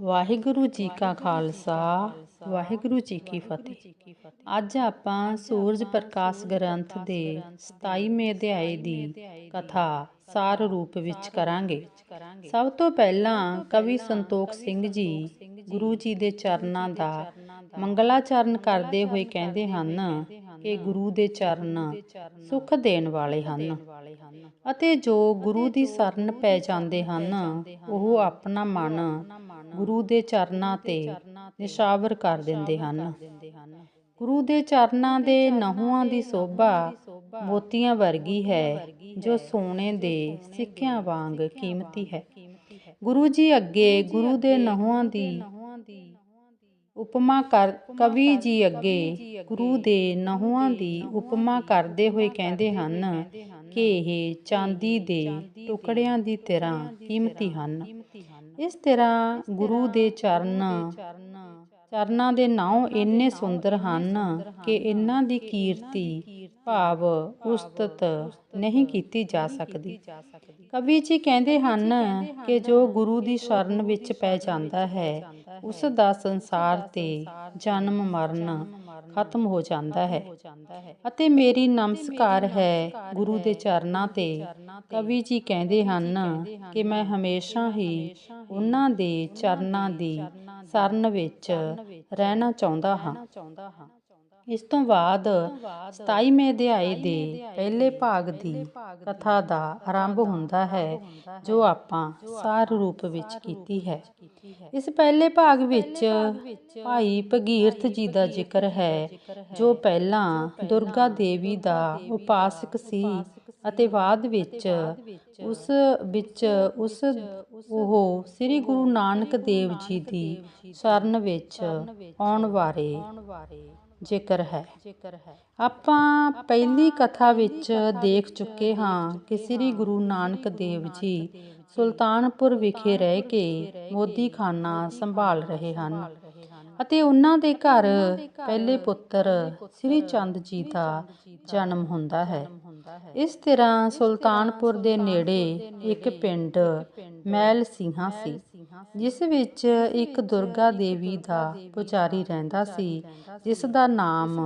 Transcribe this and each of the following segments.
ਵਾਹਿਗੁਰੂ ਜੀ ਕਾ ਖਾਲਸਾ ਵਾਹਿਗੁਰੂ ਜੀ ਕੀ ਫਤਿਹ। ਅੱਜ ਆਪਾਂ ਸੂਰਜ ਪ੍ਰਕਾਸ਼ ਗ੍ਰੰਥ ਦੇ 27ਵੇਂ ਅਧਿਆਏ ਦੀ ਕਥਾ ਸਾਰ ਰੂਪ ਵਿੱਚ ਕਰਾਂਗੇ। ਸਭ ਤੋਂ ਪਹਿਲਾਂ ਕਵੀ ਸੰਤੋਖ ਸਿੰਘ ਜੀ ਗੁਰੂ ਜੀ ਦੇ ਚਰਨਾਂ ਦਾ ਮੰਗਲਾਚਰਨ ਕਰਦੇ ਹੋਏ ਕਹਿੰਦੇ ਹਨ ਕਿ ਗੁਰੂ ਦੇ ਚਰਨ ਸੁਖ ਦੇਣ ਵਾਲੇ ਹਨ। ਅਤੇ ਜੋ ਗੁਰੂ ਦੀ ਸ਼ਰਨ ਪੈ ਜਾਂਦੇ ਹਨ ਉਹ ਆਪਣਾ ਮਨ ਗੁਰੂ ਦੇ ਚਰਨਾਂ ਤੇ ਨਿਸ਼ਾਵਰ ਕਰ ਦਿੰਦੇ ਹਨ। ਗੁਰੂ ਦੇ ਚਰਨਾਂ ਦੇ ਨਹੁਆਂ ਦੀ ਸੋਭਾ ਮੋਤੀਆਂ ਵਰਗੀ ਹੈ ਜੋ ਸੋਨੇ ਦੇ ਸਿੱਕਿਆਂ ਵਾਂਗ ਕੀਮਤੀ ਹੈ। ਗੁਰੂ ਜੀ ਅੱਗੇ ਗੁਰੂ ਦੇ ਨਹੁਆਂ ਦੀ ਉਪਮਾ ਕਰ ਕਵੀ ਜੀ ਅੱਗੇ ਗੁਰੂ ਦੇ ਨਹੁਆਂ ਦੀ ਉਪਮਾ ਕਰਦੇ ਹੋਏ ਕਹਿੰਦੇ ਹਨ ਕਿ ਇਹ ਚਾਂਦੀ ਦੇ ਟੁਕੜਿਆਂ ਦੀ ਤਰ੍ਹਾਂ ਕੀਮਤੀ ਹਨ। ਇਸ ਤਰ੍ਹਾਂ ਗੁਰੂ ਦੇ ਚਰਨ ਚਰਨਾਂ ਦੇ ਨਾਮ ਇੰਨੇ ਸੁੰਦਰ ਹਨ ਕਿ ਇਹਨਾਂ ਦੀ ਕੀਰਤੀ ਭਾਵ ਉਸਤਤ ਨਹੀਂ ਕੀਤੀ ਜਾ ਸਕਦੀ। ਕਵੀ ਜੀ ਕਹਿੰਦੇ ਹਨ ਕਿ ਜੋ ਗੁਰੂ ਦੀ ਸ਼ਰਨ ਵਿੱਚ ਪੈ ਜਾਂਦਾ ਹੈ ਉਸ ਦਾ ਸੰਸਾਰ ਤੇ ਜਨਮ ਮਰਨ ਖਤਮ ਹੋ ਜਾਂਦਾ ਹੈ। ਅਤੇ ਮੇਰੀ ਨਮਸਕਾਰ ਹੈ ਗੁਰੂ ਦੇ ਚਰਨਾਂ ਤੇ। ਕਵੀ ਜੀ ਕਹਿੰਦੇ ਹਨ ਕਿ ਮੈਂ ਹਮੇਸ਼ਾ ਹੀ ਉਹਨਾਂ ਦੇ ਚਰਨਾਂ ਦੀ ਸਰਨ ਵਿੱਚ ਰਹਿਣਾ ਚਾਹੁੰਦਾ ਹਾਂ। ਇਸ ਤੋਂ ਬਾਅਦ 27ਵੇਂ ਅਧਿਆਏ ਦੇ ਪਹਿਲੇ ਭਾਗ ਦੀ ਕਥਾ ਦਾ ਆਰੰਭ ਹੁੰਦਾ ਹੈ ਜੋ ਆਪਾਂ ਸਾਰ ਰੂਪ ਵਿੱਚ ਕੀਤੀ ਹੈ। ਇਸ ਪਹਿਲੇ ਭਾਗ ਵਿੱਚ ਭਾਈ ਭਗੀਰਥ ਜੀ ਦਾ ਜ਼ਿਕਰ ਹੈ ਜੋ ਪਹਿਲਾਂ ਦੁਰਗਾ ਦੇਵੀ ਦਾ ਉਪਾਸਕ ਸੀ ਅਤੇ ਬਾਅਦ ਵਿੱਚ ਉਸ ਵਿੱਚ ਉਸ ਉਹ ਸ੍ਰੀ ਗੁਰੂ ਨਾਨਕ ਦੇਵ ਜੀ ਦੀ ਸ਼ਰਨ ਵਿੱਚ ਆਉਣ ਬਾਰੇ ਜ਼ਿਕਰ ਹੈ। ਆਪਾਂ ਪਹਿਲੀ ਕਥਾ ਵਿੱਚ ਦੇਖ ਚੁੱਕੇ ਹਾਂ ਕਿ ਸ੍ਰੀ ਗੁਰੂ ਨਾਨਕ ਦੇਵ ਜੀ ਸੁਲਤਾਨਪੁਰ ਵਿਖੇ ਰਹਿ ਕੇ ਮੋਦੀਖਾਨਾ ਸੰਭਾਲ ਰਹੇ ਹਨ ਅਤੇ ਉਹਨਾਂ ਦੇ ਘਰ ਪਹਿਲੇ ਪੁੱਤਰ ਸ੍ਰੀ ਚੰਦ ਜੀ ਦਾ ਜਨਮ ਹੁੰਦਾ ਹੈ। ਇਸ ਤਰ੍ਹਾਂ ਸੁਲਤਾਨਪੁਰ ਦੇ ਨੇੜੇ ਇੱਕ ਪਿੰਡ ਮੈਲ ਸਿੰਘਾਂ ਸੀ। ਜਿਸ ਵਿੱਚ ਇੱਕ ਦੁਰਗਾ ਦੇਵੀ ਦਾ ਪੁਜਾਰੀ ਰਹਿੰਦਾ ਸੀ, ਜਿਸ ਦਾ ਨਾਮ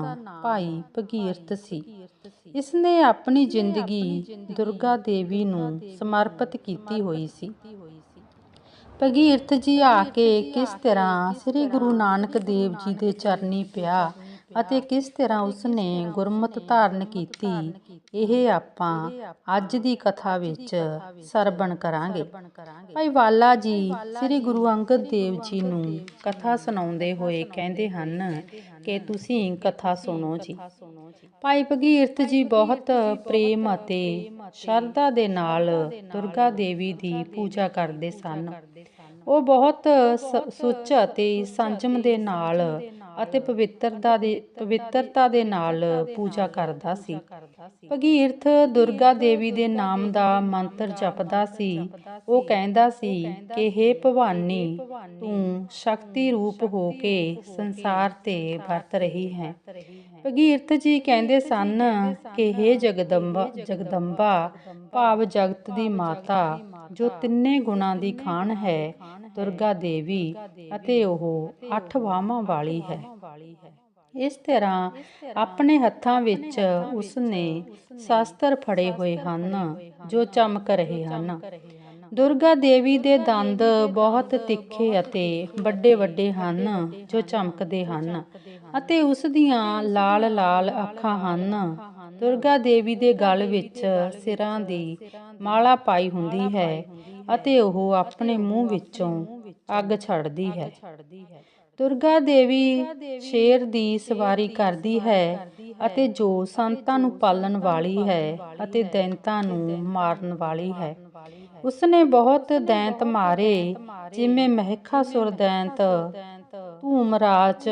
ਭਾਈ ਭਗੀਰਥ ਸੀ। ਇਸ ਨੇ ਆਪਣੀ ਜ਼ਿੰਦਗੀ ਦੁਰਗਾ ਦੇਵੀ ਨੂੰ ਸਮਰਪਿਤ ਕੀਤੀ ਹੋਈ ਸੀ। ਭਗੀਰਥ ਜੀ ਆ ਕੇ ਕਿਸ ਤਰ੍ਹਾਂ ਸ੍ਰੀ ਗੁਰੂ ਨਾਨਕ ਦੇਵ ਜੀ ਦੇ ਚਰਨੀ ਪਿਆ ਅਤੇ ਕਿਸ ਤਰ੍ਹਾਂ ਉਸਨੇ ਗੁਰਮਤ ਧਾਰਨ ਕੀਤੀ, ਇਹ ਆਪਾਂ ਅੱਜ ਦੀ ਕਥਾ ਵਿੱਚ ਸਰਵਣ ਕਰਾਂਗੇ। ਭਾਈ ਵਾਲਾ ਜੀ, ਸ੍ਰੀ ਗੁਰੂ ਅੰਗਦ ਦੇਵ ਜੀ ਨੂੰ ਕਥਾ ਸੁਣਾਉਂਦੇ ਹੋਏ ਕਹਿੰਦੇ ਹਨ ਕਿ ਤੁਸੀਂ ਕਥਾ ਸੁਣੋ ਜੀ। ਭਾਈ ਭਗੀਰਥ ਜੀ ਬਹੁਤ ਪ੍ਰੇਮ ਅਤੇ ਸ਼ਰਧਾ ਦੇ ਨਾਲ ਦੁਰਗਾ ਦੇਵੀ ਦੀ ਪੂਜਾ ਕਰਦੇ ਸਨ। ਉਹ ਬਹੁਤ ਸੁੱਚ ਅਤੇ ਸੰਜਮ ਦੇ ਨਾਲ ਅਤੇ ਪਵਿੱਤਰਤਾ ਦੇ ਪਵਿੱਤਰਤਾ ਦੇ ਨਾਲ ਪੂਜਾ ਕਰਦਾ ਸੀ। ਭਗੀਰਥ ਦੁਰਗਾ ਦੇਵੀ ਦੇ ਨਾਮ ਦਾ ਮੰਤਰ ਜਪਦਾ ਸੀ। ਉਹ ਕਹਿੰਦਾ ਸੀ ਕਿ हे ਭਵਾਨੀ, ਤੂੰ ਸ਼ਕਤੀ ਰੂਪ ਹੋ ਕੇ ਸੰਸਾਰ ਤੇ ਵਰਤ ਰਹੀ ਹੈ। ਭਗੀਰਥ ਜੀ ਕਹਿੰਦੇ ਸਨ ਕਿ हे ਜਗਦੰਬਾ ਜਗਦੰਬਾ, ਭਾਵ ਜਗਤ ਦੀ ਮਾਤਾ, ਜੋ ਤਿੰਨੇ ਗੁਣਾਂ ਦੀ ਖਾਨ ਹੈ ਦੁਰਗਾ ਦੇਵੀ ਅਤੇ ਉਹ ਅੱਠ ਬਾਹਾਂ ਵਾਲੀ ਹੈ। ਇਸ ਤਰ੍ਹਾਂ ਆਪਣੇ ਹੱਥਾਂ ਵਿੱਚ ਉਸਨੇ ਸ਼ਾਸਤਰ ਫੜੇ ਹੋਏ ਹਨ ਜੋ ਚਮਕ ਰਹੇ ਹਨ। ਦੁਰਗਾ ਦੇਵੀ ਦੇ ਦੰਦ ਬਹੁਤ ਤਿੱਖੇ ਅਤੇ ਵੱਡੇ ਵੱਡੇ ਹਨ ਜੋ ਚਮਕਦੇ ਹਨ ਅਤੇ ਉਸ ਦੀਆਂ ਲਾਲ ਲਾਲ ਅੱਖਾਂ ਹਨ। ਦੁਰਗਾ ਦੇਵੀ ਦੇ ਗਲ ਵਿੱਚ ਸਿਰਾਂ ਦੀ ਮਾਲਾ ਪਾਈ ਹੁੰਦੀ ਹੈ ਅਤੇ ਉਹ ਆਪਣੇ ਮੂੰਹ ਵਿੱਚੋਂ ਅੱਗ ਛੱਡਦੀ ਹੈ। ਦੁਰਗਾ ਦੇਵੀ ਸ਼ੇਰ ਦੀ ਸਵਾਰੀ ਕਰਦੀ ਹੈ ਅਤੇ ਜੋ ਸੰਤਾਂ ਨੂੰ ਪਾਲਣ ਵਾਲੀ ਹੈ ਅਤੇ ਦੈਂਤਾਂ ਨੂੰ ਮਾਰਨ ਵਾਲੀ ਹੈ। ਉਸਨੇ ਬਹੁਤ ਦੈਂਤ ਮਾਰੇ, ਜਿਵੇਂ ਮਹਿਖਾਸੁਰ ਦੈਂਤ, ਧੂਮਰਾਜ,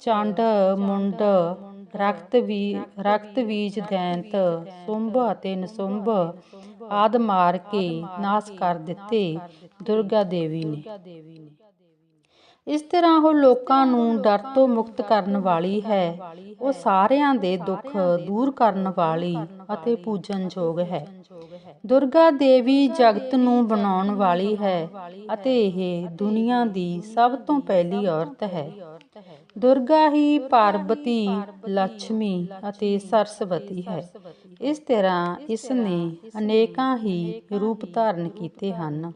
ਚੰਡ, ਮੁੰਡ, ਰਕਤ ਵੀ ਰਕਤ ਬੀਜ ਦੈਂਤ, ਸੁੰਭ ਅਤੇ ਨਸੁੰਭ ਆਦ ਮਾਰ ਕੇ ਨਾਸ ਕਰ ਦਿੱਤੇ ਦੁਰਗਾ ਦੇਵੀ ਨੇ। ਇਸ ਤਰ੍ਹਾਂ ਉਹ ਲੋਕਾਂ ਨੂੰ ਡਰ ਤੋਂ ਮੁਕਤ ਕਰਨ ਵਾਲੀ ਹੈ। ਉਹ ਸਾਰਿਆਂ ਦੇ ਦੁੱਖ ਦੂਰ ਕਰਨ ਵਾਲੀ ਅਤੇ ਪੂਜਨਯੋਗ ਹੈ। ਦੁਰਗਾ ਦੇਵੀ ਜਗਤ ਨੂੰ ਬਣਾਉਣ ਵਾਲੀ ਹੈ ਅਤੇ ਇਹ ਦੁਨੀਆ ਦੀ ਸਭ ਤੋਂ ਪਹਿਲੀ ਔਰਤ ਹੈ। ਦੁਰਗਾ ਹੀ ਪਾਰਬਤੀ ਲక్ష్ਮੀ ਅਤੇ ਸਰਸਵਤੀ ਹੈ। ਇਸ ਤਰ੍ਹਾਂ ਇਸ ਨੇ ਅਨੇਕਾਂ ਹੀ ਰੂਪ ਧਾਰਨ ਕੀਤੇ ਹਨ।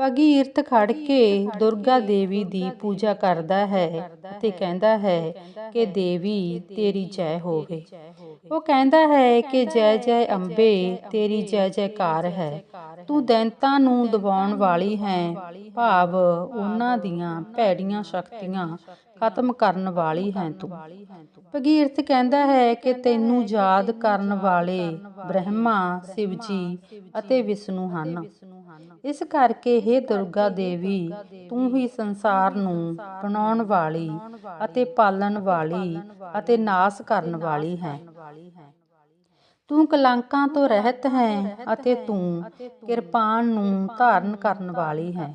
ਭਗੀਰਥ ਖੜ ਕੇ ਦੁਰਗਾ ਦੇਵੀ ਦੀ ਪੂਜਾ ਕਰਦਾ ਹੈ ਅਤੇ ਕਹਿੰਦਾ ਹੈ ਕਿ, ਦੇਵੀ, ਤੇਰੀ ਜੈ ਹੋਵੇ। ਉਹ ਕਹਿੰਦਾ ਹੈ ਕਿ ਜੈ ਜੈ ਅੰਬੇ, ਤੇਰੀ ਜੈ ਜੈਕਾਰ ਹੈ। ਤੂੰ ਦੈਂਤਾਂ ਨੂੰ ਦਬਾਉਣ ਵਾਲੀ ਹੈ। ਭਾਵ ਉਹਨਾਂ ਦੀਆਂ ਭੈੜੀਆਂ ਸ਼ਕਤੀਆਂ ਖਤਮ ਕਰਨ ਵਾਲੀ ਹੈ ਤੂੰ। ਭਗੀਰਥ ਕਹਿੰਦਾ ਹੈ ਕਿ ਤੈਨੂੰ ਯਾਦ ਕਰਨ ਵਾਲੇ ਬ੍ਰਹਮਾ, ਸ਼ਿਵਜੀ ਅਤੇ ਵਿਸ਼ਨੂੰ ਹਨ। ਇਸ ਕਰਕੇ हे ਦੁਰਗਾ ਦੇਵੀ, ਤੂੰ ਹੀ ਸੰਸਾਰ ਨੂੰ ਬਣਾਉਣ ਵਾਲੀ ਅਤੇ ਪਾਲਣ ਵਾਲੀ ਅਤੇ ਨਾਸ ਕਰਨ ਵਾਲੀ ਹੈ। ਤੂੰ ਕਲੰਕਾਂ ਤੋਂ ਰਹਿਤ ਹੈ ਅਤੇ ਤੂੰ ਕਿਰਪਾਨ ਨੂੰ ਧਾਰਨ ਕਰਨ ਵਾਲੀ ਹੈ।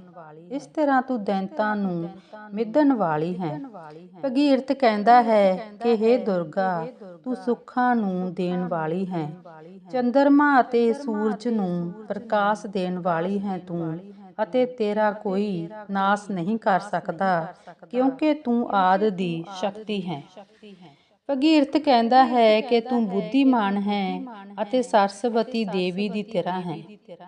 ਇਸ ਤਰ੍ਹਾਂ ਤੂੰ ਦੈਂਤਾਂ ਨੂੰ ਮਿੱਧਣ ਵਾਲੀ ਹੈ। ਭਗੀਰਥ ਕਹਿੰਦਾ ਹੈ ਕਿ हे ਦੁਰਗਾ, ਤੂੰ ਸੁੱਖਾਂ ਨੂੰ ਦੇਣ ਵਾਲੀ ਹੈ। ਚੰਦਰਮਾ ਅਤੇ ਸੂਰਜ ਨੂੰ ਪ੍ਰਕਾਸ਼ ਦੇਣ ਵਾਲੀ ਹੈ ਤੂੰ ਅਤੇ ਤੇਰਾ ਕੋਈ ਨਾਸ ਨਹੀਂ ਕਰ ਸਕਦਾ, ਕਿਉਂਕਿ ਤੂੰ ਆਦ ਦੀ ਸ਼ਕਤੀ ਹੈ। ਭਗੀਰਥ ਕਹਿੰਦਾ ਹੈ ਕਿ ਤੂੰ ਬੁੱਧੀਮਾਨ ਹੈ ਅਤੇ ਸਰਸਵਤੀ ਦੇਵੀ ਦੀ ਤਰ੍ਹਾਂ ਹੈ।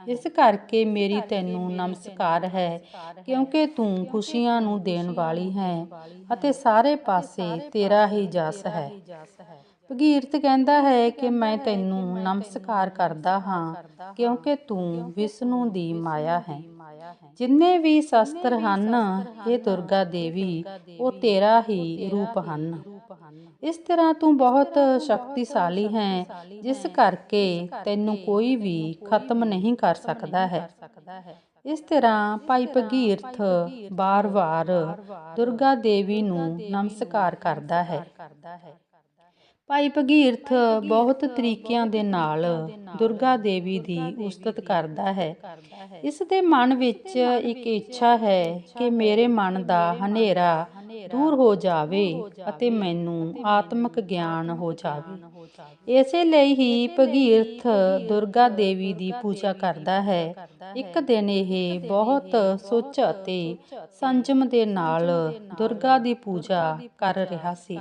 ਇਸ ਕਰਕੇ ਮੇਰੀ ਤੈਨੂੰ ਨਮਸਕਾਰ ਹੈ ਕਿਉਂਕਿ ਤੂੰ ਖੁਸ਼ੀਆਂ ਨੂੰ ਦੇਣ ਵਾਲੀ ਹੈ ਅਤੇ ਸਾਰੇ ਪਾਸੇ ਤੇਰਾ ਹੀ ਜਸ ਹੈ। ਭਗੀਰਥ ਕਹਿੰਦਾ ਹੈ ਕਿ ਮੈਂ ਤੈਨੂੰ ਨਮਸਕਾਰ ਕਰਦਾ ਹਾਂ ਕਿਉਂਕਿ ਤੂੰ ਵਿਸ਼ਨੂੰ ਦੀ ਮਾਇਆ ਹੈ। ਜਿੰਨੇ ਵੀ ਸ਼ਸਤਰ ਹਨ ਇਹ ਦੁਰਗਾ ਦੇਵੀ ਉਹ ਤੇਰਾ ਹੀ ਰੂਪ ਹਨ। ਇਸ ਤਰ੍ਹਾਂ ਤੂੰ ਬਹੁਤ ਸ਼ਕਤੀਸ਼ਾਲੀ ਹੈ ਜਿਸ ਕਰਕੇ ਤੈਨੂੰ ਕੋਈ ਵੀ ਖਤਮ ਨਹੀਂ ਕਰ ਸਕਦਾ ਹੈ। ਇਸ ਤਰ੍ਹਾਂ ਭਾਈ ਭਗੀਰਥ ਬਾਰ-ਬਾਰ ਦੁਰਗਾ ਦੇਵੀ ਨੂੰ ਨਮਸਕਾਰ ਕਰਦਾ ਹੈ। ਭਾਈ ਭਗੀਰਥ ਬਹੁਤ ਤਰੀਕਿਆਂ ਦੇ ਨਾਲ ਦੁਰਗਾ ਦੇਵੀ ਦੀ ਉਸਤਤ ਕਰਦਾ ਹੈ। ਇਸ ਦੇ ਮਨ ਵਿੱਚ ਇੱਕ ਇੱਛਾ ਹੈ ਕਿ ਮੇਰੇ ਮਨ ਦਾ ਹਨੇਰਾ ਦੂਰ ਹੋ ਜਾਵੇ ਅਤੇ ਮੈਨੂੰ ਆਤਮਿਕ ਗਿਆਨ ਹੋ ਜਾਵੇ। ਇਸੇ ਲਈ ਹੀ ਭਗੀਰਥ ਦੁਰਗਾ ਦੇਵੀ ਦੀ ਪੂਜਾ ਕਰਦਾ ਹੈ। ਇੱਕ ਦਿਨ ਇਹ ਬਹੁਤ ਸੁੱਚ ਅਤੇ ਸੰਜਮ ਦੇ ਨਾਲ ਦੁਰਗਾ ਦੀ ਪੂਜਾ ਕਰ ਰਿਹਾ ਸੀ।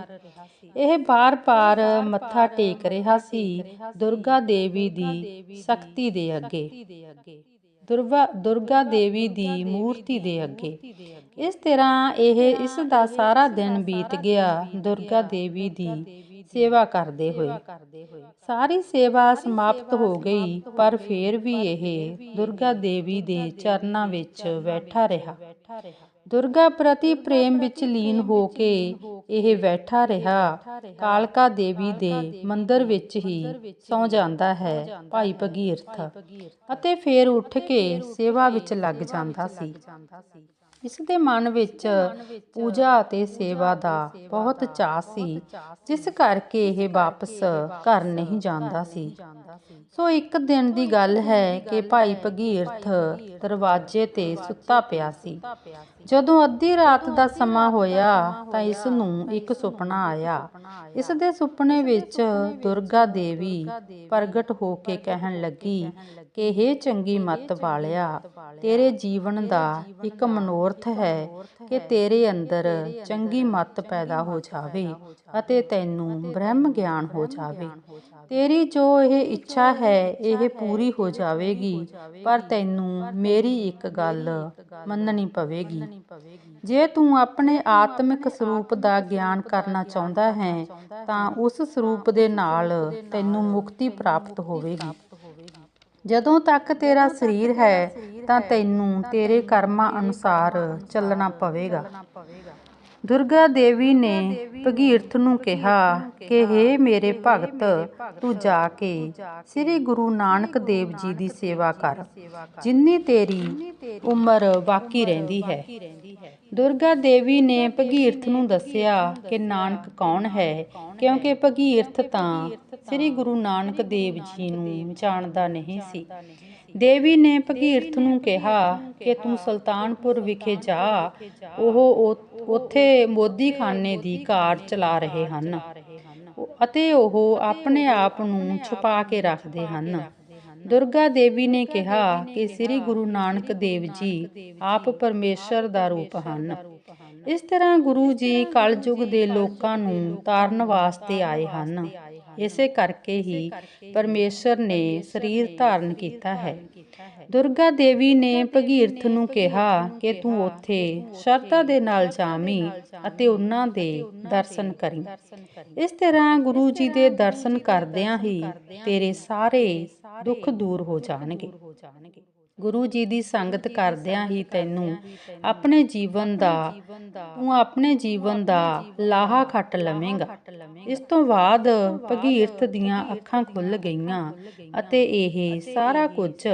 ਇਹ ਬਾਰ-ਬਾਰ ਮੱਥਾ ਟੇਕ ਰਿਹਾ ਸੀ। ਦੁਰਗਾ ਦੇਵੀ ਦੀ ਸ਼ਕਤੀ ਦੇ ਅੱਗੇ। ਦੁਰਗਾ ਦੁਰਗਾ ਦੇਵੀ ਦੀ ਮੂਰਤੀ ਦੇ ਅੱਗੇ। ਇਸ ਤਰ੍ਹਾਂ ਇਹ ਇਸ ਦਾ ਸਾਰਾ ਦਿਨ ਬੀਤ ਗਿਆ, ਦੁਰਗਾ ਦੇਵੀ ਦੀ ਸੇਵਾ ਕਰਦੇ ਹੋਏ। ਸਾਰੀ ਸੇਵਾ ਸਮਾਪਤ ਹੋ ਗਈ, ਪਰ ਫੇਰ ਵੀ ਇਹ ਦੁਰਗਾ ਦੇਵੀ ਦੇ ਚਰਨਾਂ ਵਿੱਚ ਬੈਠਾ ਰਿਹਾ। ਦੁਰਗਾ ਪ੍ਰਤੀ ਪ੍ਰੇਮ ਵਿੱਚ ਲੀਨ ਹੋ ਕੇ ਇਹ ਬੈਠਾ ਰਿਹਾ। ਕਾਲਕਾ ਦੇਵੀ ਦੇ ਮੰਦਰ ਵਿੱਚ ਹੀ ਸੌ ਜਾਂਦਾ ਹੈ ਭਾਈ ਭਗੀਰਥ ਅਤੇ ਫੇਰ ਉੱਠ ਕੇ ਸੇਵਾ ਵਿੱਚ ਲੱਗ ਜਾਂਦਾ ਸੀ। ਇਸ ਦੇ ਮਨ ਵਿੱਚ ਪੂਜਾ ਅਤੇ ਸੇਵਾ ਦਾ ਬਹੁਤ ਚਾਅ ਸੀ ਜਿਸ ਕਰਕੇ ਇਹ ਵਾਪਸ ਘਰ ਨਹੀਂ ਜਾਂਦਾ ਸੀ। ਸੋ। ਇੱਕ ਦਿਨ ਦੀ ਗੱਲ ਹੈ ਕਿ ਭਾਈ ਭਗੀਰਥ ਦਰਵਾਜ਼ੇ ਤੇ ਸੁੱਤਾ ਪਿਆ ਸੀ। ਜਦੋਂ ਅੱਧੀ ਰਾਤ ਦਾ ਸਮਾਂ ਹੋਇਆ ਤਾਂ ਇਸ ਨੂੰ ਇੱਕ ਸੁਪਨਾ ਆਇਆ। ਇਸ ਦੇ ਸੁਪਨੇ ਵਿੱਚ ਦੁਰਗਾ ਦੇਵੀ ਪ੍ਰਗਟ ਹੋ ਕੇ ਕਹਿਣ ਲੱਗੀ। ਕਿ ਇਹ ਚੰਗੀ ਮੱਤ ਵਾਲਿਆ ਤੇਰੇ ਜੀਵਨ ਦਾ ਇੱਕ ਮਨੋਰਥ ਹੈ ਕਿ ਤੇਰੇ ਅੰਦਰ ਚੰਗੀ ਮੱਤ ਪੈਦਾ ਹੋ ਜਾਵੇ ਅਤੇ ਤੈਨੂੰ ਬ੍ਰਹਮ ਗਿਆਨ ਹੋ ਜਾਵੇ। ਤੇਰੀ ਜੋ ਇਹ ਇੱਛਾ ਹੈ ਇਹ ਪੂਰੀ ਹੋ ਜਾਵੇਗੀ। ਪਰ ਤੈਨੂੰ ਮੇਰੀ ਇੱਕ ਗੱਲ ਮੰਨਣੀ ਪਵੇਗੀ। ਜੇ ਤੂੰ ਆਪਣੇ ਆਤਮਿਕ ਸਰੂਪ ਦਾ ਗਿਆਨ ਕਰਨਾ ਚਾਹੁੰਦਾ ਹੈ ਤਾਂ ਉਸ ਸਰੂਪ ਦੇ ਨਾਲ ਤੈਨੂੰ ਮੁਕਤੀ ਪ੍ਰਾਪਤ ਹੋਵੇਗੀ। ਜਦੋਂ ਤੱਕ ਤੇਰਾ ਸਰੀਰ ਹੈ ਤਾਂ ਤੈਨੂੰ ਤੇਰੇ ਕਰਮਾਂ ਅਨੁਸਾਰ ਚੱਲਣਾ ਪਵੇਗਾ। ਦੁਰਗਾ ਦੇਵੀ ਨੇ ਭਗੀਰਥ ਨੂੰ ਕਿਹਾ ਕਿ हे ਮੇਰੇ ਭਗਤ ਤੂੰ ਜਾ ਕੇ ਸ੍ਰੀ ਗੁਰੂ ਨਾਨਕ ਦੇਵ ਜੀ ਦੀ ਸੇਵਾ ਕਰ। ਜਿੰਨੀ ਤੇਰੀ ਉਮਰ ਬਾਕੀ ਰਹਿੰਦੀ ਹੈ। ਦੁਰਗਾ ਦੇਵੀ ਨੇ ਭਗੀਰਥ ਨੂੰ ਦੱਸਿਆ ਕਿ ਨਾਨਕ ਕੌਣ ਹੈ ਕਿਉਂਕਿ ਭਗੀਰਥ ਤਾਂ ਸ੍ਰੀ ਗੁਰੂ ਨਾਨਕ ਦੇਵ ਜੀ ਨੂੰ ਜਾਣਦਾ ਨਹੀਂ ਸੀ। ਦੇਵੀ ਨੇ ਭਗੀਰਥ ਨੂੰ ਕਿਹਾ ਕਿ ਤੂੰ ਸੁਲਤਾਨਪੁਰ ਵਿਖੇ ਜਾ। ਉਹ ਉੱਥੇ ਮੋਦੀ ਖਾਨੇ ਦੀ ਕਾਰ ਚਲਾ ਰਹੇ ਹਨ। ਅਤੇ ਉਹ ਆਪਣੇ ਆਪ ਨੂੰ ਛੁਪਾ ਕੇ ਰੱਖਦੇ ਹਨ। ਦੁਰਗਾ ਦੇਵੀ ਨੇ ਕਿਹਾ ਕਿ ਸ੍ਰੀ ਗੁਰੂ ਨਾਨਕ ਦੇਵ ਜੀ ਆਪ ਪਰਮੇਸ਼ਰ ਦਾ ਰੂਪ ਹਨ। ਇਸ ਤਰ੍ਹਾਂ ਗੁਰੂ ਜੀ ਕਲਯੁਗ ਦੇ ਲੋਕਾਂ ਨੂੰ ਤਾਰਨ ਵਾਸਤੇ ਆਏ ਹਨ। ਇਸੇ ਕਰਕੇ ਹੀ ਪਰਮੇਸ਼ਰ ਨੇ ਸਰੀਰ ਧਾਰਨ ਕੀਤਾ ਹੈ। ਦੁਰਗਾ ਦੇਵੀ ਨੇ ਭਗੀਰਥ ਨੂੰ ਕਿਹਾ ਕਿ ਤੂੰ ਉੱਥੇ ਸ਼ਰਧਾ ਦੇ ਨਾਲ ਜਾਵੀਂ ਅਤੇ ਉਹਨਾਂ ਦੇ ਦਰਸ਼ਨ ਕਰੀਂ। ਇਸ ਤਰ੍ਹਾਂ ਗੁਰੂ ਜੀ ਦੇ ਦਰਸ਼ਨ ਕਰਦਿਆਂ ਹੀ ਤੇਰੇ ਸਾਰੇ ਦੁੱਖ ਦੂਰ ਹੋ ਜਾਣਗੇ। ਗੁਰੂ ਜੀ ਦੀ ਸੰਗਤ ਕਰਦਿਆਂ ਹੀ ਤੈਨੂੰ ਆਪਣੇ ਜੀਵਨ ਦਾ, ਤੂੰ ਆਪਣੇ ਜੀਵਨ ਦਾ ਲਾਹਾ ਖੱਟ ਲਵੇਂਗਾ। ਇਸ ਤੋਂ ਬਾਅਦ ਭਗੀਰਥ ਦੀਆਂ ਅੱਖਾਂ ਖੁੱਲ ਗਈਆਂ ਅਤੇ ਇਹ ਸਾਰਾ ਕੁਝ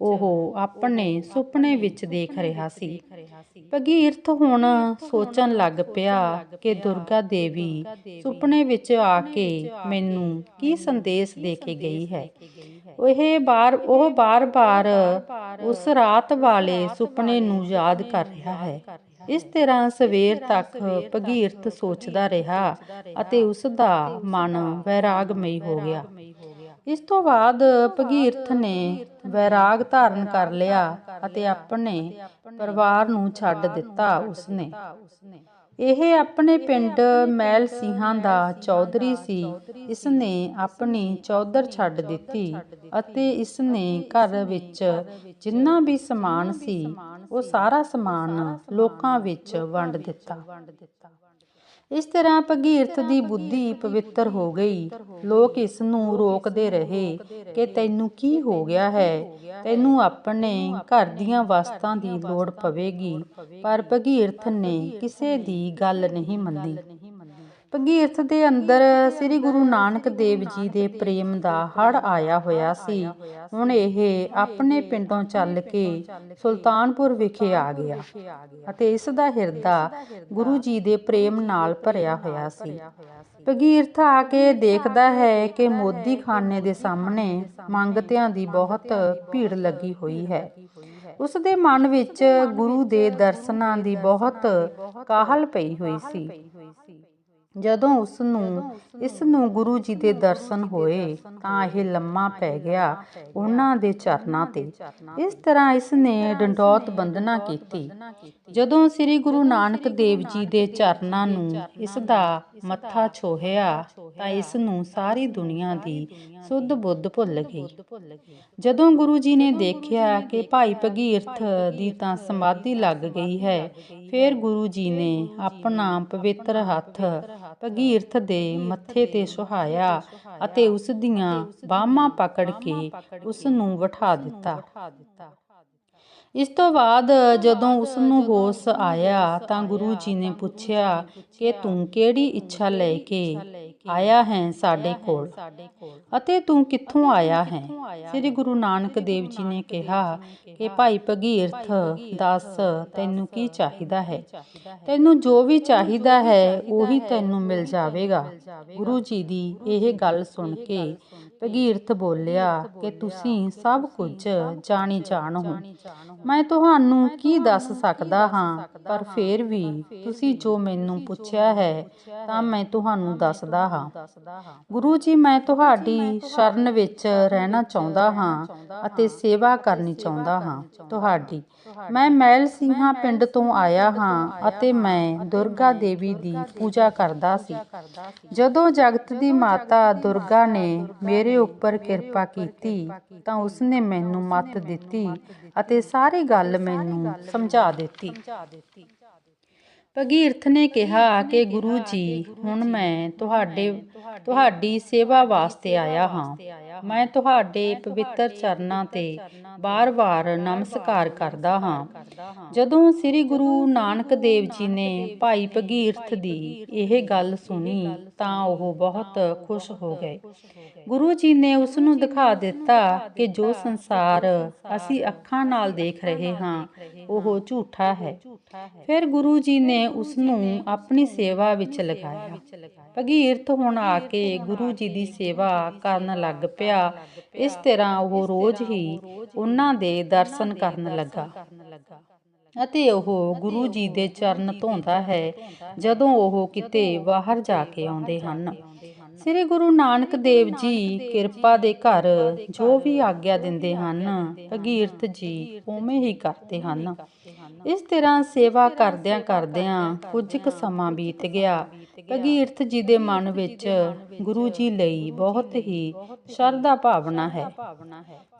ਉਹ ਆਪਣੇ ਸੁਪਨੇ ਵਿੱਚ ਦੇਖ ਰਿਹਾ ਸੀ। ਭਗੀਰਥ ਹੁਣ ਸੋਚਣ ਲੱਗ ਪਿਆ ਕਿ ਦੁਰਗਾ ਦੇਵੀ ਸੁਪਨੇ ਵਿੱਚ ਆ ਕੇ ਮੈਨੂੰ ਕੀ ਸੰਦੇਸ਼ ਦੇ ਕੇ ਗਈ ਹੈ? ਇਹ ਬਾਰ ਉਹ ਬਾਰ-ਬਾਰ ਉਸ ਰਾਤ ਵਾਲੇ ਸੁਪਨੇ ਨੂੰ ਯਾਦ ਕਰ ਰਿਹਾ ਹੈ। ਇਸ ਤਰ੍ਹਾਂ ਸਵੇਰ ਤੱਕ ਭਗੀਰਥ ਸੋਚਦਾ ਰਿਹਾ ਅਤੇ ਉਸ ਦਾ ਮਨ ਵੈਰਾਗਮਈ ਹੋ ਗਿਆ। ਇਸ ਤੋਂ ਬਾਅਦ ਭਗੀਰਥ ਨੇ ਵੈਰਾਗ ਧਾਰਨ ਕਰ ਲਿਆ ਅਤੇ ਆਪਣੇ ਪਰਿਵਾਰ ਨੂੰ ਛੱਡ ਦਿੱਤਾ ਉਸਨੇ। ਇਹ ਆਪਣੇ ਪਿੰਡ ਮੈਲ ਸਿੰਘਾਂ ਦਾ ਚੌਧਰੀ ਸੀ। ਇਸ ਨੇ ਆਪਣੀ ਚੌਧਰ ਛੱਡ ਦਿੱਤੀ ਅਤੇ ਇਸ ਨੇ ਘਰ ਵਿੱਚ ਜਿੰਨਾ ਵੀ ਸਮਾਨ ਸੀ, ਉਹ ਸਾਰਾ ਸਮਾਨ ਲੋਕਾਂ ਵਿੱਚ ਵੰਡ ਦਿੱਤਾ। ਇਸ ਤਰ੍ਹਾਂ ਭਗੀਰਥ ਦੀ ਬੁੱਧੀ ਪਵਿੱਤਰ ਹੋ ਗਈ। ਲੋਕ ਇਸ ਨੂੰ ਰੋਕਦੇ ਰਹੇ ਕਿ ਤੈਨੂੰ ਕੀ ਹੋ ਗਿਆ ਹੈ? ਤੈਨੂੰ ਆਪਣੇ ਘਰ ਦੀਆਂ ਵਸਤਾਂ ਦੀ ਲੋੜ ਪਵੇਗੀ। ਪਰ ਭਗੀਰਥ ਨੇ ਕਿਸੇ ਦੀ ਗੱਲ ਨਹੀਂ ਮੰਨੀ। ਭਗੀਰਥ ਦੇ ਅੰਦਰ ਸ੍ਰੀ ਗੁਰੂ ਨਾਨਕ ਦੇਵ ਜੀ ਦੇ ਪ੍ਰੇਮ ਦਾ ਹੜ ਆਇਆ ਹੋਇਆ ਸੀ। ਹੁਣ ਇਹ ਆਪਣੇ ਪਿੰਡੋਂ ਚੱਲ ਕੇ ਸੁਲਤਾਨਪੁਰ ਵਿਖੇ ਆ ਗਿਆ ਅਤੇ ਇਸ ਦਾ ਹਿਰਦਾ ਗੁਰੂ ਜੀ ਦੇ ਪ੍ਰੇਮ ਨਾਲ ਭਰਿਆ ਹੋਇਆ ਸੀ। ਭਗੀਰਥ ਆ ਕੇ ਦੇਖਦਾ ਹੈ ਕਿ ਮੋਦੀ ਖਾਨੇ ਦੇ ਸਾਹਮਣੇ ਮੰਗਤਿਆਂ ਦੀ ਬਹੁਤ ਭੀੜ ਲੱਗੀ ਹੋਈ ਹੈ। ਉਸ ਦੇ ਮਨ ਵਿੱਚ ਗੁਰੂ ਦੇ ਦਰਸ਼ਨਾਂ ਦੀ ਬਹੁਤ ਕਾਹਲ ਪਈ ਹੋਈ ਸੀ। ਜਦੋਂ ਉਸ ਨੂੰ ਇਸ ਨੂੰ ਗੁਰੂ ਜੀ ਦੇ ਦਰਸ਼ਨ ਹੋਏ ਤਾਂ ਇਹ ਲੰਮਾ ਪੈ ਗਿਆ ਉਹਨਾਂ ਦੇ ਚਰਨਾਂ ਤੇ। ਇਸ ਤਰ੍ਹਾਂ ਇਸ ਨੇ ਡੰਡੌਤ ਬੰਦਨਾ ਕੀਤੀ। ਜਦੋਂ ਸ੍ਰੀ ਗੁਰੂ ਨਾਨਕ ਦੇਵ ਜੀ ਦੇ ਚਰਨਾਂ ਨੂੰ ਇਸ ਦਾ ਮੱਥਾ ਛੋਹਿਆ ਤਾਂ ਇਸ ਨੂੰ ਸਾਰੀ ਦੁਨੀਆ ਦੀ ਸੁੱਧ ਬੁੱਧ ਭੁੱਲ ਗਈ। ਜਦੋਂ ਗੁਰੂ ਜੀ ਨੇ ਦੇਖਿਆ ਕਿ ਭਾਈ ਭਗੀਰਥ ਦੀ ਤਾਂ ਸਮਾਧੀ ਲੱਗ ਗਈ ਹੈ ਫਿਰ ਗੁਰੂ ਜੀ ਨੇ ਆਪਣਾ ਪਵਿੱਤਰ ਹੱਥ ਭਗੀਰਥ ਦੇ ਮੱਥੇ ਤੇ ਸੁਹਾਇਆ ਅਤੇ ਉਸ ਦੀਆਂ ਬਾਹਾਂ ਪਕੜ ਕੇ ਉਸ ਨੂੰ ਬਿਠਾ ਦਿੱਤਾ। ਇਸ ਤੋਂ ਬਾਅਦ ਜਦੋਂ ਉਸ ਨੂੰ ਹੋਸ਼ ਆਇਆ ਤਾਂ ਗੁਰੂ ਜੀ ਨੇ ਪੁੱਛਿਆ ਕਿ ਤੂੰ ਕਿਹੜੀ ਇੱਛਾ ਲੈ ਕੇ ਆਇਆ ਹੈ ਸਾਡੇ ਕੋਲ? ਅਤੇ ਤੂੰ ਕਿੱਥੋਂ ਆਇਆ ਹੈ? ਸ੍ਰੀ ਗੁਰੂ ਨਾਨਕ ਦੇਵ ਜੀ ਨੇ ਕਿਹਾ ਕਿ ਭਾਈ ਭਗੀਰਥ ਦੱਸ, ਤੈਨੂੰ ਕੀ ਚਾਹੀਦਾ ਹੈ? ਤੈਨੂੰ ਜੋ ਵੀ ਚਾਹੀਦਾ ਹੈ, ਉਹੀ ਤੈਨੂੰ ਮਿਲ ਜਾਵੇਗਾ। ਗੁਰੂ ਜੀ ਦੀ ਇਹ ਗੱਲ ਸੁਣ ਕੇ ਭਗੀਰਥ ਬੋਲਿਆ ਕਿ ਤੁਸੀਂ ਸਭ ਕੁਝ ਜਾਣੀ ਜਾਣ ਹੋ। ਮੈਂ ਤੁਹਾਨੂੰ ਕੀ ਦੱਸ ਸਕਦਾ ਹਾਂ? ਪਰ ਫਿਰ ਵੀ ਤੁਸੀਂ ਜੋ ਮੈਨੂੰ ਪੁੱਛਿਆ ਹੈ ਤਾਂ ਮੈਂ ਤੁਹਾਨੂੰ ਦੱਸਦਾ ਹਾਂ। ਗੁਰੂ ਜੀ ਮੈਂ ਤੁਹਾਡੀ ਸ਼ਰਨ ਵਿੱਚ ਰਹਿਣਾ ਚਾਹੁੰਦਾ ਹਾਂ ਅਤੇ ਸੇਵਾ ਕਰਨੀ ਚਾਹੁੰਦਾ ਹਾਂ ਤੁਹਾਡੀ। ਮੈਂ ਮੈਲ ਸਿੰਘਾਂ ਪਿੰਡ ਤੋਂ ਆਇਆ ਹਾਂ ਅਤੇ ਮੈਂ ਦੁਰਗਾ ਦੇਵੀ ਦੀ ਪੂਜਾ ਕਰਦਾ ਸੀ। ਜਦੋਂ ਜਗਤ ਦੀ ਮਾਤਾ ਦੁਰਗਾ ਨੇ ਮੇਰੇ ਉੱਪਰ ਕਿਰਪਾ ਕੀਤੀ, ਤਾਂ ਉਸਨੇ ਮੈਨੂੰ ਮੱਤ ਦਿੱਤੀ ਅਤੇ ਸਾਰੀ ਗੱਲ ਮੈਨੂੰ ਸਮਝਾ ਦਿੱਤੀ। ਭਗੀਰਥ ਨੇ ਕਿਹਾ ਕਿ ਗੁਰੂ ਜੀ, ਹੁਣ ਮੈਂ ਤੁਹਾਡੇ, ਤੁਹਾਡੀ ਸੇਵਾ ਵਾਸਤੇ ਆਇਆ ਹਾਂ। ਮੈਂ ਤੁਹਾਡੇ ਪਵਿੱਤਰ ਚਰਨਾਂ ਤੇ ਬਾਰ-ਬਾਰ ਨਮਸਕਾਰ ਕਰਦਾ ਹਾਂ। ਜਦੋਂ ਸ੍ਰੀ ਗੁਰੂ ਨਾਨਕ ਦੇਵ ਜੀ ਨੇ ਭਾਈ ਭਗੀਰਥ ਦੀ ਇਹ ਗੱਲ ਸੁਣੀ ਤਾਂ ਉਹ ਬਹੁਤ ਖੁਸ਼ ਹੋ ਗਏ। ਗੁਰੂ ਜੀ ਨੇ ਉਸ ਨੂੰ ਦਿਖਾ ਦਿੱਤਾ ਕਿ ਜੋ ਸੰਸਾਰ ਅਸੀਂ ਅੱਖਾਂ ਨਾਲ ਦੇਖ ਰਹੇ ਹਾਂ ਉਹ ਝੂਠਾ ਹੈ। ਫਿਰ ਗੁਰੂ ਜੀ ਨੇ ਉਸ ਨੂੰ ਆਪਣੀ ਸੇਵਾ ਵਿੱਚ ਲਗਾਇਆ। ਭਗੀਰਥ ਹੁਣ ਆ ਕੇ ਗੁਰੂ ਜੀ ਦੀ ਸੇਵਾ ਕਰਨ ਲੱਗ ਪਿਆ ਇਸ ਤਰ੍ਹਾਂ ਉਹ ਰੋਜ਼ ਹੀ ਉਹਨਾਂ ਦੇ ਦਰਸ਼ਨ ਕਰਨ ਲੱਗਾ। ਅਤੇ ਉਹ ਗੁਰੂ ਜੀ ਦੇ ਚਰਨ ਧੋਂਦਾ ਹੈ ਜਦੋਂ ਉਹ ਕਿਤੇ ਬਾਹਰ ਜਾ ਕੇ ਆਉਂਦੇ ਹਨ। ਸ੍ਰੀ ਗੁਰੂ ਨਾਨਕ ਦੇਵ ਜੀ ਕਿਰਪਾ ਦੇ ਘਰ ਜੋ ਵੀ ਆਗਿਆ ਦਿੰਦੇ ਹਨ ਭਗੀਰਥ ਜੀ ਉਵੇਂ ਹੀ ਕਰਦੇ ਹਨ। ਇਸ ਤਰ੍ਹਾਂ ਸੇਵਾ ਕਰਦਿਆਂ ਕਰਦਿਆਂ ਕੁਝ ਕੁ ਸਮਾਂ ਬੀਤ ਗਿਆ। ਭਗੀਰਥ ਜੀ ਦੇ ਮਨ ਵਿੱਚ ਗੁਰੂ ਜੀ ਲਈ ਬਹੁਤ ਹੀ। ਸ਼ਰਧਾ ਭਾਵਨਾ ਹੈ।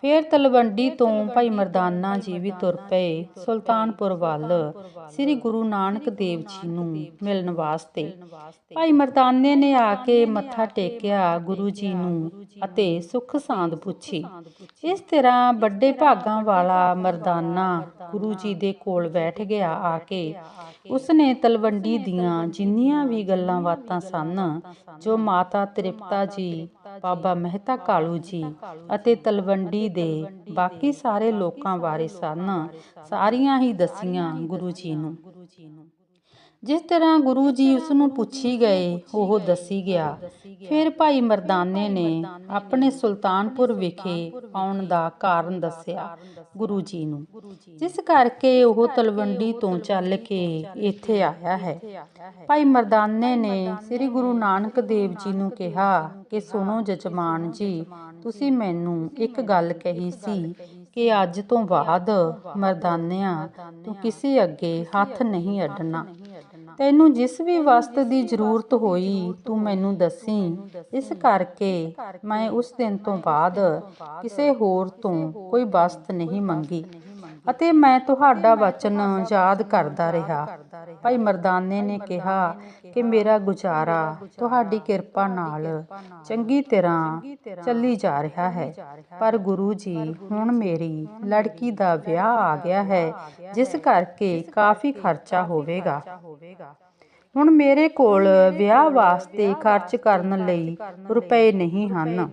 ਫਿਰ ਤਲਵੰਡੀ ਤੋਂ ਭਾਈ ਮਰਦਾਨਾ ਜੀ ਵੀ ਤੁਰ ਪਏ ਸੁਲਤਾਨਪੁਰ ਵੱਲ। ਸ੍ਰੀ ਗੁਰੂ ਨਾਨਕ ਦੇਵ ਜੀ ਨੂੰ ਮਿਲਣ ਵਾਸਤੇ। ਭਾਈ ਮਰਦਾਨੇ ਨੇ ਆ ਕੇ ਮੱਥਾ ਟੇਕਿਆ ਗੁਰੂ ਜੀ ਨੂੰ ਅਤੇ ਸੁੱਖ ਸਾਂਦ ਪੁੱਛੀ। ਇਸ ਤਰ੍ਹਾਂ ਵੱਡੇ ਭਾਗਾਂ ਵਾਲਾ ਮਰਦਾਨਾ ਗੁਰੂ ਜੀ ਦੇ ਕੋਲ ਬੈਠ ਗਿਆ ਆ ਕੇ। ਉਸਨੇ ਤਲਵੰਡੀ ਦੀਆਂ ਜਿੰਨੀਆਂ ਵੀ ਗੱਲਾਂ ਬਾਤਾਂ ਸਨ, ਜੋ ਮਾਤਾ ਤ੍ਰਿਪਤਾ ਜੀ ਬਾਬਾ ਮਹਿਤਾ ਕਾਲੂ ਜੀ ਅਤੇ ਤਲਵੰਡੀ ਦੇ ਬਾਕੀ ਸਾਰੇ ਲੋਕਾਂ ਬਾਰੇ ਸਨ। ਸਾਰੀਆਂ ਹੀ ਦਸੀਆਂ ਗੁਰੂ ਜੀ ਨੂੰ। ਜਿਸ ਤਰ੍ਹਾਂ ਗੁਰੂ ਜੀ ਉਸ ਨੂੰ ਪੁੱਛੀ ਗਏ, ਉਹ ਦੱਸੀ ਗਿਆ, ਫਿਰ ਭਾਈ ਮਰਦਾਨੇ ਨੇ ਆਪਣੇ ਸੁਲਤਾਨਪੁਰ ਵਿਖੇ ਆਉਣ ਦਾ ਕਾਰਨ ਦੱਸਿਆ ਗੁਰੂ ਜੀ ਨੂੰ। ਜਿਸ ਕਰਕੇ ਉਹ ਤਲਵੰਡੀ ਤੋਂ ਚੱਲ ਕੇ ਇੱਥੇ ਆਇਆ ਹੈ। ਭਾਈ ਮਰਦਾਨੇ ਨੇ ਸ੍ਰੀ ਗੁਰੂ ਨਾਨਕ ਦੇਵ ਜੀ ਨੂੰ ਕਿਹਾ ਕਿ, ਸੁਣੋ ਜਜਮਾਨ ਜੀ, ਤੁਸੀਂ ਮੈਨੂੰ ਇੱਕ ਗੱਲ ਕਹੀ ਸੀ ਕਿ ਅੱਜ ਤੋਂ ਬਾਅਦ ਮਰਦਾਨਿਆਂ ਤੂੰ ਕਿਸੇ ਅੱਗੇ ਹੱਥ ਨਹੀਂ ਅੱਡਣਾ। ਤੈਨੂੰ ਜਿਸ ਵੀ ਵਸਤ ਦੀ ਜ਼ਰੂਰਤ ਹੋਈ, ਤੂੰ ਮੈਨੂੰ ਦੱਸੀ। ਇਸ ਕਰਕੇ ਮੈਂ ਉਸ ਦਿਨ ਤੋਂ ਬਾਅਦ ਕਿਸੇ ਹੋਰ ਤੋਂ ਕੋਈ ਵਸਤ ਨਹੀਂ ਮੰਗੀ ਅਤੇ ਮੈਂ ਤੁਹਾਡਾ ਵਚਨ ਯਾਦ ਕਰਦਾ ਰਿਹਾ। ਭਾਈ ਮਰਦਾਨੇ ਨੇ ਕਿਹਾ ਕਿ ਮੇਰਾ ਗੁਜ਼ਾਰਾ ਤੁਹਾਡੀ ਕਿਰਪਾ ਨਾਲ ਚੰਗੀ ਤਰ੍ਹਾਂ ਚੱਲੀ ਜਾ ਰਿਹਾ ਹੈ। ਪਰ ਗੁਰੂ ਜੀ, ਹੁਣ ਮੇਰੀ ਲੜਕੀ ਦਾ ਵਿਆਹ ਆ ਗਿਆ ਹੈ, ਜਿਸ ਕਰਕੇ ਕਾਫੀ ਖਰਚਾ ਹੋਵੇਗਾ। ਹੁਣ ਮੇਰੇ ਕੋਲ ਵਿਆਹ ਵਾਸਤੇ ਖਰਚ ਕਰਨ ਲਈ ਰੁਪਏ ਨਹੀਂ ਹਨ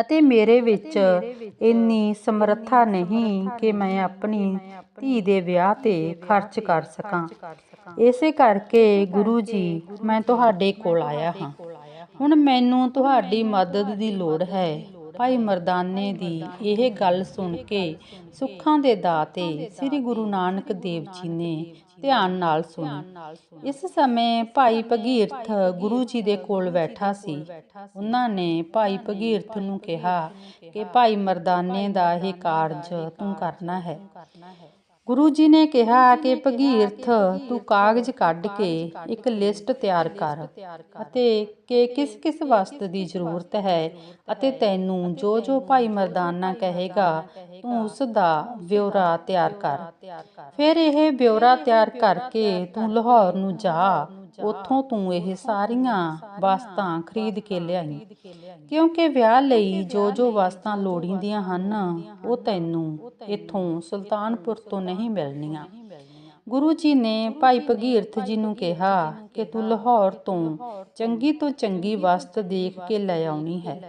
ਅਤੇ ਮੇਰੇ ਵਿੱਚ ਇੰਨੀ ਸਮਰੱਥਾ ਨਹੀਂ ਕਿ ਮੈਂ ਆਪਣੀ ਧੀ ਦੇ ਵਿਆਹ ਤੇ ਖਰਚ ਕਰ ਸਕਾਂ। ਇਸੇ ਕਰਕੇ ਗੁਰੂ ਜੀ, ਮੈਂ ਤੁਹਾਡੇ ਕੋਲ ਆਇਆ ਹਾਂ। ਹੁਣ ਮੈਨੂੰ ਤੁਹਾਡੀ ਮਦਦ ਦੀ ਲੋੜ ਹੈ। ਭਾਈ ਮਰਦਾਨੇ ਦੀ ਇਹ ਗੱਲ ਸੁਣ ਕੇ ਸੁੱਖਾਂ ਦੇ ਦਾਤੇ ਸ੍ਰੀ ਗੁਰੂ ਨਾਨਕ ਦੇਵ ਜੀ ਨੇ ਧਿਆਨ ਨਾਲ ਸੁਣੀ। ਇਸ ਸਮੇਂ ਭਾਈ ਭਗੀਰਥ ਗੁਰੂ ਜੀ ਦੇ ਕੋਲ ਬੈਠਾ ਸੀ। ਉਹਨਾਂ ਨੇ ਭਾਈ ਭਗੀਰਥ ਨੂੰ ਕਿਹਾ ਕਿ ਭਾਈ ਮਰਦਾਨੇ ਦਾ ਇਹ ਕਾਰਜ ਤੂੰ ਕਰਨਾ ਹੈ। ਗੁਰੂ ਜੀ ਨੇ ਕਿਹਾ ਕਿ ਭਗੀਰਥ ਤੂੰ ਕਾਗਜ਼ ਕੱਢ ਕੇ ਇੱਕ ਲਿਸਟ ਤਿਆਰ ਕਰ ਅਤੇ ਕਿ ਕਿਸ ਕਿਸ ਵਸਤ ਦੀ ਜ਼ਰੂਰਤ ਹੈ ਅਤੇ ਤੈਨੂੰ ਜੋ ਜੋ ਭਾਈ ਮਰਦਾਨਾ ਕਹੇਗਾ, ਤੂੰ ਉਸ ਦਾ ਬਿਉਰਾ ਤਿਆਰ ਕਰ। ਫਿਰ ਇਹ ਬਿਉਰਾ ਤਿਆਰ ਕਰਕੇ ਤੂੰ ਲਾਹੌਰ ਨੂੰ ਜਾ ਉੱਥੋਂ ਤੂੰ ਇਹ ਸਾਰੀਆਂ ਵਸਤਾਂ ਖਰੀਦ ਕੇ ਲਿਆਈ। ਕਿਉਂਕਿ ਵਿਆਹ ਲਈ ਜੋ ਜੋ ਵਸਤਾਂ ਲੋੜੀਂਦੀਆਂ ਹਨ ਉਹ ਤੈਨੂੰ ਇੱਥੋਂ ਸੁਲਤਾਨਪੁਰ ਤੋਂ ਨਹੀਂ ਮਿਲਣੀਆਂ। ਗੁਰੂ ਜੀ ਨੇ ਭਾਈ ਭਗੀਰਥ ਜੀ ਨੂੰ ਕਿਹਾ ਕਿ ਤੂੰ ਲਾਹੌਰ ਤੋਂ ਚੰਗੀ ਤੋਂ ਚੰਗੀ ਵਸਤ ਦੇਖ ਕੇ ਲੈ ਆਉਣੀ ਹੈ।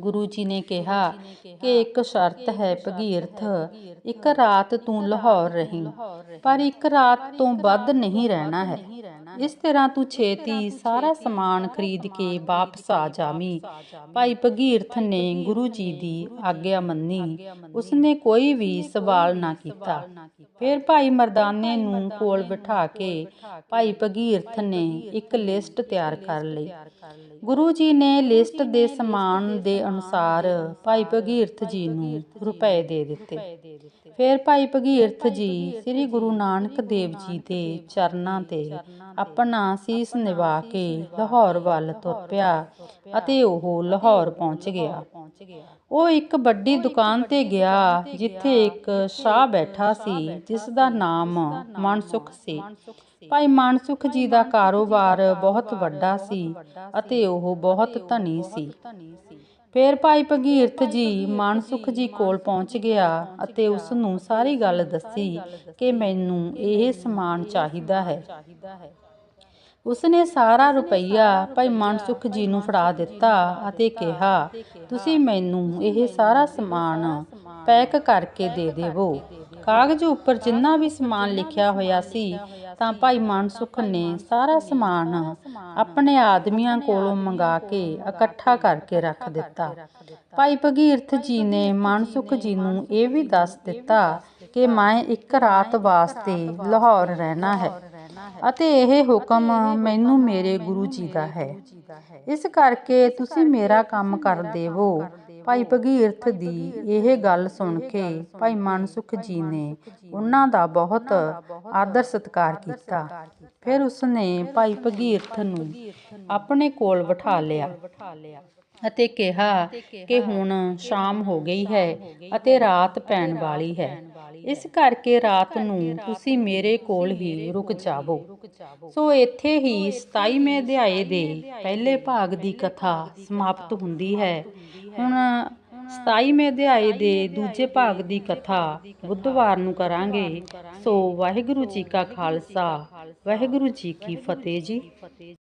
ਗੁਰੂ ਜੀ ਨੇ ਕਿਹਾ ਕਿ ਇੱਕ ਸ਼ਰਤ ਹੈ ਭਗੀਰਥ ਇੱਕ ਰਾਤ ਤੂੰ ਲਾਹੌਰ ਰਹੀਂ। ਪਰ ਇੱਕ ਰਾਤ ਤੋਂ ਵੱਧ ਨਹੀਂ ਰਹਿਣਾ ਹੈ। ਇਸ ਤਰ੍ਹਾਂ ਤੂੰ ਛੇਤੀ ਸਾਰਾ ਸਮਾਨ ਖਰੀਦ ਕੇ ਵਾਪਸ ਆ ਜਾਵੀਂ। ਭਾਈ ਭਗੀਰਥ ਨੇ ਗੁਰੂ ਜੀ ਦੀ ਆਗਿਆ ਮੰਨੀ। ਉਸਨੇ ਕੋਈ ਵੀ ਸਵਾਲ ਨਾ ਕੀਤਾ। ਫਿਰ ਭਾਈ ਮਰਦਾਨੇ ਨੂੰ ਕੋਲ ਬਿਠਾ ਕੇ ਭਾਈ ਭਗੀਰਥ ਨੇ ਇੱਕ ਲਿਸਟ ਤਿਆਰ ਕਰ ਲਈ। ਗੁਰੂ ਜੀ ਨੇ ਲਿਸਟ ਦੇ ਸਮਾਨ ਦੇ ਅਨੁਸਾਰ ਭਾਈ ਭਗੀਰਥ ਜੀ ਨੂੰ ਰੁਪਏ ਦੇ ਦਿੱਤੇ। ਫਿਰ ਭਾਈ ਭਗੀਰਥ ਜੀ ਸ੍ਰੀ ਗੁਰੂ ਨਾਨਕ ਦੇਵ ਜੀ ਦੇ ਚਰਨਾਂ ਤੇ ਆਪਣਾ ਸੀਸ ਨਿਵਾ ਕੇ ਲਾਹੌਰ ਵੱਲ ਤੁਰ ਪਿਆ ਅਤੇ ਉਹ ਲਾਹੌਰ ਪਹੁੰਚ ਗਿਆ। ਉਹ ਇੱਕ ਵੱਡੀ ਦੁਕਾਨ ਤੇ ਗਿਆ ਜਿੱਥੇ ਇੱਕ ਸ਼ਾਹ ਬੈਠਾ ਸੀ ਜਿਸ ਦਾ ਨਾਮ ਮਨਸੁਖ ਸੀ। ਭਾਈ ਮਾਨਸੁਖ ਜੀ ਦਾ ਕਾਰੋਬਾਰ ਬਹੁਤ ਵੱਡਾ ਸੀ ਅਤੇ ਉਹ ਬਹੁਤ ਧਨੀ ਸੀ। ਫਿਰ ਭਾਈ ਭਗੀਰਥ ਜੀ ਮਾਨਸੁਖ ਜੀ ਕੋਲ ਪਹੁੰਚ ਗਿਆ ਅਤੇ ਉਸ ਨੂੰ ਸਾਰੀ ਗੱਲ ਦੱਸੀ ਕਿ ਮੈਨੂੰ ਇਹ ਸਮਾਨ ਚਾਹੀਦਾ ਹੈ। ਉਸਨੇ ਸਾਰਾ ਰੁਪਈਆ ਭਾਈ ਮਨਸੁਖ ਜੀ ਨੂੰ ਫੜਾ ਦਿੱਤਾ ਅਤੇ ਕਿਹਾ, ਤੁਸੀਂ ਮੈਨੂੰ ਇਹ ਸਾਰਾ ਸਮਾਨ ਪੈਕ ਕਰਕੇ ਦੇ ਦੇਵੋ। ਕਾਗਜ਼ ਉੱਪਰ ਜਿੰਨਾ ਵੀ ਸਮਾਨ ਲਿਖਿਆ ਹੋਇਆ ਸੀ, ਤਾਂ ਭਾਈ ਮਨਸੁਖ ਨੇ ਸਾਰਾ ਸਮਾਨ ਆਪਣੇ ਆਦਮੀਆਂ ਕੋਲੋਂ ਮੰਗਾ ਕੇ ਇਕੱਠਾ ਕਰਕੇ ਰੱਖ ਦਿੱਤਾ। ਭਾਈ ਭਗੀਰਥ ਜੀ ਨੇ ਮਨਸੁਖ ਜੀ ਨੂੰ ਇਹ ਵੀ ਦੱਸ ਦਿੱਤਾ ਕਿ ਮੈਂ ਇੱਕ ਰਾਤ ਵਾਸਤੇ ਲਾਹੌਰ ਰਹਿਣਾ ਹੈ। ਅਤੇ ਇਹ ਹੁਕਮ ਮੈਨੂੰ ਮੇਰੇ ਗੁਰੂ ਜੀ ਦਾ ਹੈ। ਇਸ ਕਰਕੇ ਤੁਸੀਂ ਮੇਰਾ ਕੰਮ ਕਰ ਦੇਵੋ। ਭਾਈ ਭਗੀਰਥ ਦੀ ਇਹ ਗੱਲ ਸੁਣ ਕੇ ਭਾਈ ਮਨਸੁਖ ਜੀ ਨੇ ਉਹਨਾਂ ਦਾ ਬਹੁਤ ਆਦਰ ਸਤਿਕਾਰ ਕੀਤਾ। ਫਿਰ ਉਸਨੇ ਭਾਈ ਭਗੀਰਥ ਨੂੰ ਆਪਣੇ ਕੋਲ ਬਿਠਾ ਲਿਆ ਅਤੇ ਕਿਹਾ ਕਿ ਹੁਣ ਸ਼ਾਮ ਹੋ ਗਈ ਹੈ ਅਤੇ ਰਾਤ ਪੈਣ ਵਾਲੀ ਹੈ। ਇਸ ਕਰਕੇ ਰਾਤ ਨੂੰ ਤੁਸੀਂ ਮੇਰੇ ਕੋਲ ਹੀ ਰੁਕ ਜਾਵੋ। ਸੋ ਇੱਥੇ ਹੀ 27ਵੇਂ ਅਧਿਆਏ ਦੇ ਪਹਿਲੇ ਭਾਗ ਦੀ ਕਥਾ ਸਮਾਪਤ ਹੁੰਦੀ ਹੈ। ਹੁਣ 27ਵੇਂ ਅਧਿਆਏ ਦੇ ਦੂਜੇ ਭਾਗ ਦੀ ਕਥਾ ਬੁੱਧਵਾਰ ਨੂੰ ਕਰਾਂਗੇ। ਸੋ ਵਾਹਿਗੁਰੂ ਜੀ ਕਾ ਖਾਲਸਾ। ਵਾਹਿਗੁਰੂ ਜੀ ਕੀ ਫਤਿਹ ਜੀ।